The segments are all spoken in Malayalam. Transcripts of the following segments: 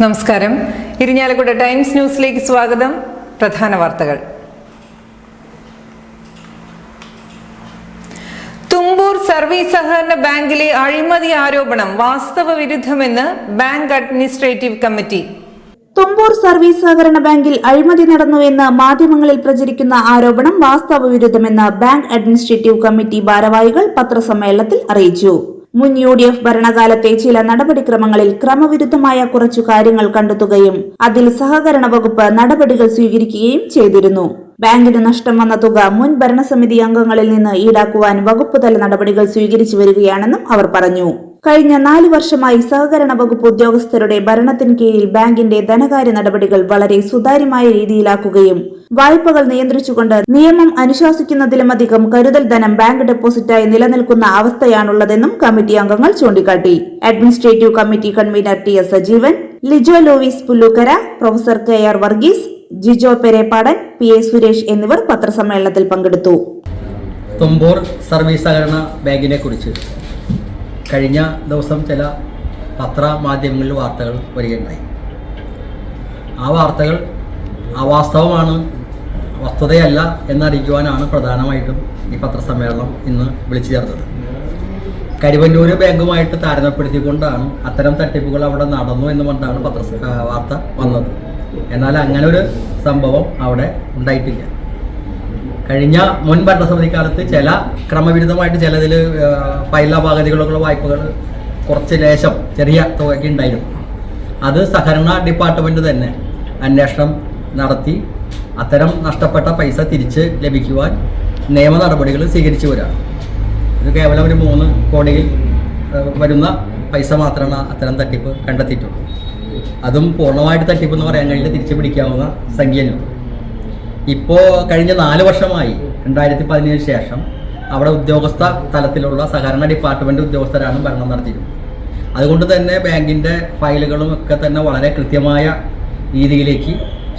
നമസ്കാരം. ഇരിഞ്ഞാലക്കുട ടൈംസ് ന്യൂസിലേക്ക് സ്വാഗതം. പ്രധാന വാർത്തകൾ. തുമ്പൂർ സർവീസ് സഹകരണ ബാങ്കിലെ അഴിമതി ആരോപണം വാസ്തവ വിരുദ്ധമെന്ന് bank administrative committee. Thumbur service സഹകരണ ബാങ്കിൽ അഴിമതി നടന്നുവെന്ന് മാധ്യമങ്ങളിൽ പ്രചരിക്കുന്ന ആരോപണം വാസ്തവ വിരുദ്ധമെന്ന് ബാങ്ക് അഡ്മിനിസ്ട്രേറ്റീവ് കമ്മിറ്റി ഭാരവാഹികൾ പത്രസമ്മേളനത്തിൽ അറിയിച്ചു. മുൻ യു ഡി എഫ് ഭരണകാലത്തെ ചില നടപടിക്രമങ്ങളിൽ ക്രമവിരുദ്ധമായ കുറച്ചു കാര്യങ്ങൾ കണ്ടെത്തുകയും അതിൽ സഹകരണ വകുപ്പ് നടപടികൾ സ്വീകരിക്കുകയും ചെയ്തിരുന്നു. ബാങ്കിന് നഷ്ടം വന്ന തുക മുൻ ഭരണസമിതി അംഗങ്ങളിൽ നിന്ന് ഈടാക്കുവാൻ വകുപ്പ് തല നടപടികൾ സ്വീകരിച്ചു വരികയാണെന്നും അവർ പറഞ്ഞു. കഴിഞ്ഞ നാല് വർഷമായി സഹകരണ വകുപ്പ് ഉദ്യോഗസ്ഥരുടെ ഭരണത്തിന് കീഴിൽ ബാങ്കിന്റെ ധനകാര്യ നടപടികൾ വളരെ സുതാര്യമായ രീതിയിലാക്കുകയും വായ്പകൾ നിയന്ത്രിച്ചുകൊണ്ട് നിയമം അനുശാസിക്കുന്നതിലുമധികം കരുതൽ ധനം ബാങ്ക് ഡെപ്പോസിറ്റായി നിലനിൽക്കുന്ന അവസ്ഥയാണുള്ളതെന്നും കമ്മിറ്റി അംഗങ്ങൾ ചൂണ്ടിക്കാട്ടി. Administrative committee convener T S Sajeevan Lijo Lovis Pullookkara professor K R Varghese Jijo Perepadan P A Suresh എന്നിവർ പത്രസമ്മേളനത്തിൽ പങ്കെടുത്തു. തുമ്പൂർ സർവീസ് സഹകരണ ബാങ്കിനെ കുറിച്ച് കഴിഞ്ഞ ദിവസം ചില പത്രമാധ്യമങ്ങളിൽ വാർത്തകൾ വരികയുണ്ടായി. ആ വാർത്തകൾ അവാസ്തവമാണ് വസ്തുതയല്ല എന്നറിയിക്കുവാനാണ് പ്രധാനമായിട്ടും ഈ പത്രസമ്മേളനം ഇന്ന് വിളിച്ചു ചേർത്തത്. കരുവന്നൂര് ബാങ്കുമായിട്ട് താരതമ്യപ്പെടുത്തിക്കൊണ്ടാണ് അത്തരം തട്ടിപ്പുകൾ അവിടെ നടന്നു എന്ന് കൊണ്ടാണ് പത്ര വാർത്ത വന്നത്. എന്നാൽ അങ്ങനെ ഒരു സംഭവം അവിടെ ഉണ്ടായിട്ടില്ല. കഴിഞ്ഞ മുൻ ഭരണസമിതി കാലത്ത് ചില ക്രമവിരുദ്ധമായിട്ട് ചിലതിൽ ഫയലപാകതികളുള്ള വായ്പകൾ കുറച്ച് ലേശം ചെറിയ തുകയ്ക്ക് ഉണ്ടായിരുന്നു. അത് സഹകരണ ഡിപ്പാർട്ട്മെന്റ് തന്നെ അന്വേഷണം നടത്തി അത്തരം നഷ്ടപ്പെട്ട പൈസ തിരിച്ച് ലഭിക്കുവാൻ നിയമ നടപടികൾ സ്വീകരിച്ചു വരാം ഇത് കേവലം ഒരു മൂന്ന് കോടിയിൽ വരുന്ന പൈസ മാത്രമാണ് അത്തരം തട്ടിപ്പ് കണ്ടെത്തിയിട്ടുള്ളൂ അതും പൂർണമായിട്ട് തട്ടിപ്പ് എന്ന് പറയാൻ കഴിയില്ല തിരിച്ചു പിടിക്കാവുന്ന സംഖ്യയാണ്. ഇപ്പോൾ കഴിഞ്ഞ നാല് വർഷമായി രണ്ടായിരത്തി പതിനേഴിന് ശേഷം അവിടെ ഉദ്യോഗസ്ഥ തലത്തിലുള്ള സഹകരണ ഡിപ്പാർട്ട്മെന്റ് ഉദ്യോഗസ്ഥരാണ് ഭരണം നടത്തിയിരുന്നത്. അതുകൊണ്ട് തന്നെ ബാങ്കിന്റെ ഫയലുകളും ഒക്കെ തന്നെ വളരെ കൃത്യമായ രീതിയിലേക്ക്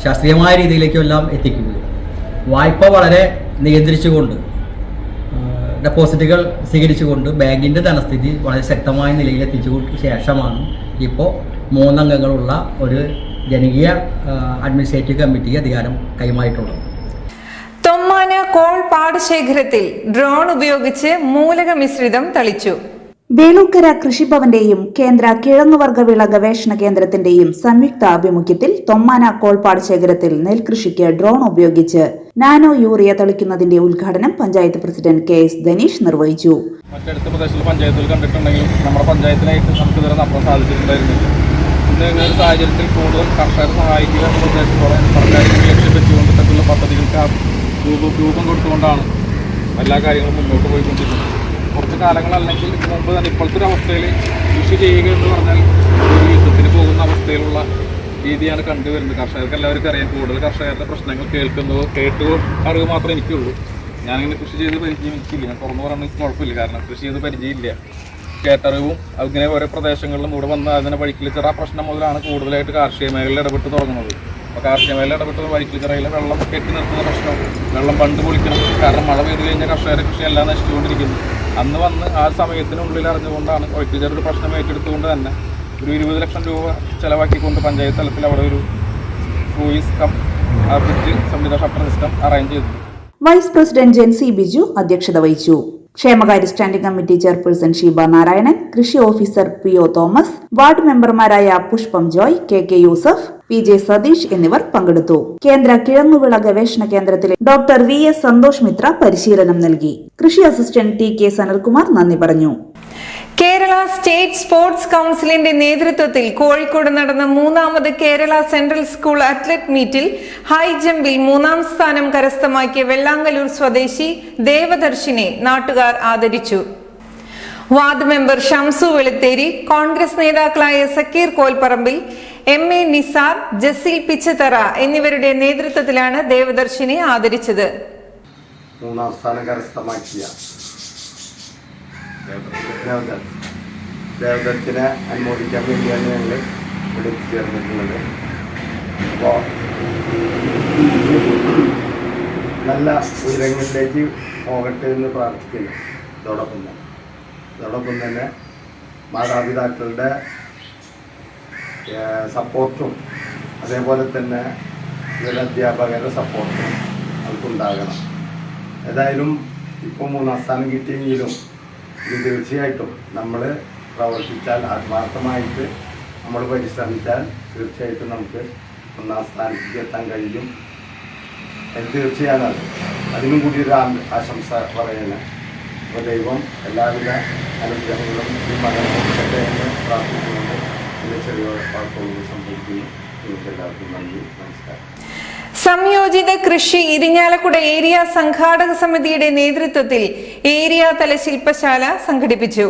ശാസ്ത്രീയമായ രീതിയിലേക്കും എല്ലാം എത്തിക്കുന്നത് വായ്പ വളരെ നിയന്ത്രിച്ചുകൊണ്ട് ഡെപ്പോസിറ്റുകൾ സ്വീകരിച്ചുകൊണ്ട് ബാങ്കിന്റെ ധനസ്ഥിതി വളരെ ശക്തമായ നിലയിൽ എത്തിച്ചു ശേഷമാണ് ഇപ്പോൾ മൂന്നംഗങ്ങളുള്ള ഒരു ജനകീയ അഡ്മിനിസ്ട്രേറ്റീവ് കമ്മിറ്റിക്ക് അധികാരം കൈമാറിയിട്ടുള്ളത്. തൊമ്മാന കോൾ പാടശേഖരത്തിൽ ഡ്രോൺ ഉപയോഗിച്ച് മൂലക മിശ്രിതം തളിച്ചു. വേളൂക്കര കൃഷിഭവന്റെയും കേന്ദ്ര കിഴങ്ങുവർഗ വിള ഗവേഷണ കേന്ദ്രത്തിന്റെയും സംയുക്ത ആഭിമുഖ്യത്തിൽ തൊമ്മാന കോൾപാട് ശേഖരത്തിൽ നെൽകൃഷിക്ക് ഡ്രോൺ ഉപയോഗിച്ച് നാനോ യൂറിയ തളിക്കുന്നതിന്റെ ഉദ്ഘാടനം panchayat president K S Dhanish നിർവഹിച്ചു. മറ്റടുത്ത പ്രദേശത്തുള്ള പഞ്ചായത്തിൽ കണ്ടിട്ടുണ്ടെങ്കിലും നമ്മുടെ പഞ്ചായത്തിനായിട്ട് നമുക്ക് ഇതുവരെ നടത്താൻ സാധിച്ചിട്ടുണ്ടായിരുന്നില്ല. ഇങ്ങനെ ഒരു സാഹചര്യത്തിൽ കൂടുതൽ കർഷകരെ സഹായിക്കുക എന്ന ഉദ്ദേശത്തോടെ സർക്കാരിനെ ലക്ഷ്യം വെച്ചുകൊണ്ട് ഇത്തരത്തിലുള്ള പദ്ധതികൾക്ക് രൂപം രൂപം കൊടുത്തുകൊണ്ടാണ് എല്ലാ കാര്യങ്ങളും മുന്നോട്ട് പോയിക്കൊണ്ടിരിക്കുന്നത്. കുറച്ച് കാലങ്ങളല്ലെങ്കിൽ മുമ്പ് തന്നെ ഇപ്പോഴത്തെ ഒരു അവസ്ഥയിൽ കൃഷി ചെയ്യുക എന്ന് പറഞ്ഞാൽ ഒരു യുദ്ധത്തിന് പോകുന്ന അവസ്ഥയിലുള്ള രീതിയാണ് കണ്ടുവരുന്നത്. കർഷകർക്ക് എല്ലാവർക്കും അറിയാം. കൂടുതൽ കർഷകരുടെ പ്രശ്നങ്ങൾ കേൾക്കുന്നതോ കേട്ടോ അറിവ് മാത്രമേ എനിക്കുള്ളൂ. ഞാനിങ്ങനെ കൃഷി ചെയ്ത് പരിചയം എനിക്കില്ല ഞാൻ തുറന്നു പറയുന്നത് കുഴപ്പമില്ല. കാരണം കൃഷി ചെയ്ത് പരിചയമില്ല. കേട്ടറിവും അങ്ങനെ ഓരോ പ്രദേശങ്ങളിലും ഇവിടെ വന്ന് അതിനെ വഴിക്കിൽ ചിറ പ്രശ്നം മുതലാണ് കൂടുതലായിട്ട് കാർഷിക മേഖലയിൽ ഇടപെട്ട് തുടങ്ങുന്നത്. അപ്പോൾ കാർഷിക മേഖല ഇടപെട്ട് വഴിക്കിൽ ചിറയിലെ വെള്ളം കെട്ടി നിർത്തുന്ന പ്രശ്നം വെള്ളം പണ്ട് പൊളിക്കണം കാരണം മഴ പെയ്തു കഴിഞ്ഞാൽ കർഷകരെ കൃഷി എല്ലാം നശിച്ചുകൊണ്ടിരിക്കുന്നു. അന്ന് വന്ന് ആ സമയത്തിനുള്ളിൽ അറിഞ്ഞുകൊണ്ടാണ് വഴിക്കിൽ ഒരു പ്രശ്നം ഏറ്റെടുത്തുകൊണ്ട് തന്നെ ഒരു ഇരുപത് ലക്ഷം രൂപ ചിലവാക്കിക്കൊണ്ട് പഞ്ചായത്ത് തലത്തിൽ അവിടെ ഒരു ക്രൂയിസ് കം സംവിധാന ഷട്ടർ സിസ്റ്റം അറേഞ്ച് ചെയ്തു വൈസ് പ്രസിഡന്റ് ജെൻസി ബിജു അധ്യക്ഷത വഹിച്ചു. ക്ഷേമകാര്യ standing committee chairperson Sheeba Narayanan കൃഷി officer P O Thomas ward മെമ്പർമാരായ Pushpam Joy K K Yusuf P J Satheesh എന്നിവർ പങ്കെടുത്തു. കേന്ദ്ര കിഴങ്ങുവിള ഗവേഷണ കേന്ദ്രത്തിലെ doctor V S Santhosh Mithra പരിശീലനം നൽകി. കൃഷി അസിസ്റ്റന്റ് ടി കെ സനൽകുമാർ നന്ദി പറഞ്ഞു. കേരള സ്റ്റേറ്റ് സ്പോർട്സ് കൗൺസിലിന്റെ നേതൃത്വത്തിൽ കോഴിക്കോട് നടന്ന മൂന്നാമത് കേരള സെൻട്രൽ സ്കൂൾ അത്ലറ്റ് മീറ്റിൽ ഹൈ ജമ്പിൽ മൂന്നാം സ്ഥാനം കരസ്ഥമാക്കിയ വെള്ളാങ്കലൂർ സ്വദേശി ദേവദർശിനെ നാട്ടുകാർ ആദരിച്ചു. വാർഡ് മെമ്പർ ഷംസു വെളുത്തേരി കോൺഗ്രസ് നേതാക്കളായ സക്കീർ കോൽപ്പറമ്പിൽ എം എ നിസാർ ജസീൽ പിച്ചത്തറ എന്നിവരുടെ നേതൃത്വത്തിലാണ് ദേവദർശിനെ ആദരിച്ചത്. മൂന്നാം സ്ഥാനം കരസ്ഥമാക്കിയ ദേവദത്ത് ദേവദത്തിനെ അനുമോദിക്കാൻ വേണ്ടിയാണ് ഞങ്ങൾ ഇവിടെ എത്തിച്ചേർന്നിട്ടുള്ളത്. അപ്പോൾ നല്ല ഉയരങ്ങളിലേക്ക് പോകട്ടെ എന്ന് പ്രാർത്ഥിക്കുന്നു. ഇതോടൊപ്പം തന്നെ. ഇതോടൊപ്പം തന്നെ മാതാപിതാക്കളുടെ സപ്പോർട്ടും അതേപോലെ തന്നെ അധ്യാപകരുടെ സപ്പോർട്ടും അവർക്കുണ്ടാകണം. ഏതായാലും ഇപ്പോൾ മൂന്നാം സ്ഥാനം കിട്ടിയെങ്കിലും ഇത് തീർച്ചയായിട്ടും നമ്മൾ പ്രവർത്തിച്ചാൽ ആത്മാർത്ഥമായിട്ട് നമ്മൾ പരിശ്രമിച്ചാൽ തീർച്ചയായിട്ടും നമുക്ക് ഒന്നാം സ്ഥാനത്തേക്ക് എത്താൻ കഴിയും. അത് തീർച്ചയാണ് അത്. അതിനും കൂടി ഒരു ആശംസ പറയുന്നത് അപ്പോൾ ദൈവം എല്ലാവിധ അനുഗ്രഹങ്ങളും ഈ മകനെ പ്രാർത്ഥിച്ചുകൊണ്ട് എന്റെ ചെറിയ വാക്കുകൾ സംഭവിക്കുന്നു. നിങ്ങൾക്ക് എല്ലാവർക്കും നന്ദി. നമസ്കാരം. സംയോജിത കൃഷി ഇരിഞ്ഞാലക്കുട ഏരിയ സംഘാടക സമിതിയുടെ നേതൃത്വത്തിൽ ഏരിയ തല ശില്പശാല സംഘടിപ്പിച്ചു.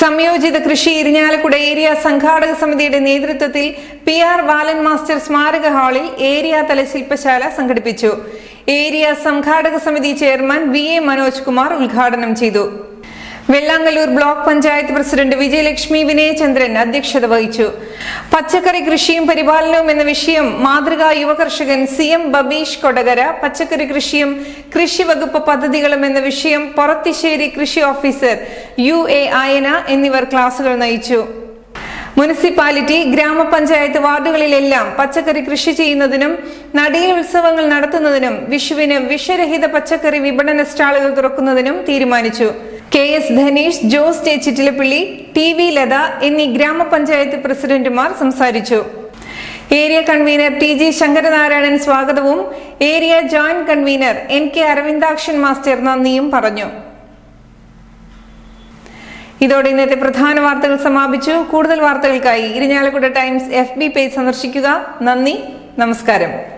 സംയോജിത കൃഷി ഇരിഞ്ഞാലക്കുട ഏരിയ സംഘാടക സമിതിയുടെ നേതൃത്വത്തിൽ പി ആർ ബാലൻ മാസ്റ്റർ സ്മാരക ഹാളിൽ ഏരിയ തല ശില്പശാല സംഘടിപ്പിച്ചു. ഏരിയ സംഘാടക സമിതി chairman V A Manoj Kumar ഉദ്ഘാടനം ചെയ്തു. വെള്ളാങ്കല്ലൂർ ബ്ലോക്ക് പഞ്ചായത്ത് പ്രസിഡന്റ് വിജയലക്ഷ്മി വിനയചന്ദ്രൻ അധ്യക്ഷത വഹിച്ചു. പച്ചക്കറി കൃഷിയും പരിപാലനവും എന്ന വിഷയം മാതൃകാ യുവകർഷകൻ സി എം ബബീഷ് കൊടകര പച്ചക്കറി കൃഷിയും കൃഷി വകുപ്പ് പദ്ധതികളും എന്ന വിഷയം പൊറത്തിശ്ശേരി കൃഷി ഓഫീസർ യു എ ആയന എന്നിവർ ക്ലാസുകൾ നയിച്ചു. മുനിസിപ്പാലിറ്റി ഗ്രാമപഞ്ചായത്ത് വാർഡുകളിലെല്ലാം പച്ചക്കറി കൃഷി ചെയ്യുന്നതിനും നടീൽ ഉത്സവങ്ങൾ നടത്തുന്നതിനും വിഷുവിന് വിഷരഹിത പച്ചക്കറി വിപണന സ്റ്റാളുകൾ തുറക്കുന്നതിനും തീരുമാനിച്ചു. K S Dhanish Jose Chechittilappilly Chittilappally T V Latha എന്നീ ഗ്രാമപഞ്ചായത്ത് പ്രസിഡന്റുമാർ സംസാരിച്ചു. Area convener T G Sankaranarayanan സ്വാഗതവും area joint convener N K Aravindakshan master നന്ദിയും പറഞ്ഞു. ഇതോടെ ഇന്നത്തെ പ്രധാന വാർത്തകൾ സമാപിച്ചു. കൂടുതൽ വാർത്തകൾക്കായി Irinjalakuda Times F B page സന്ദർശിക്കുക. നന്ദി നമസ്കാരം.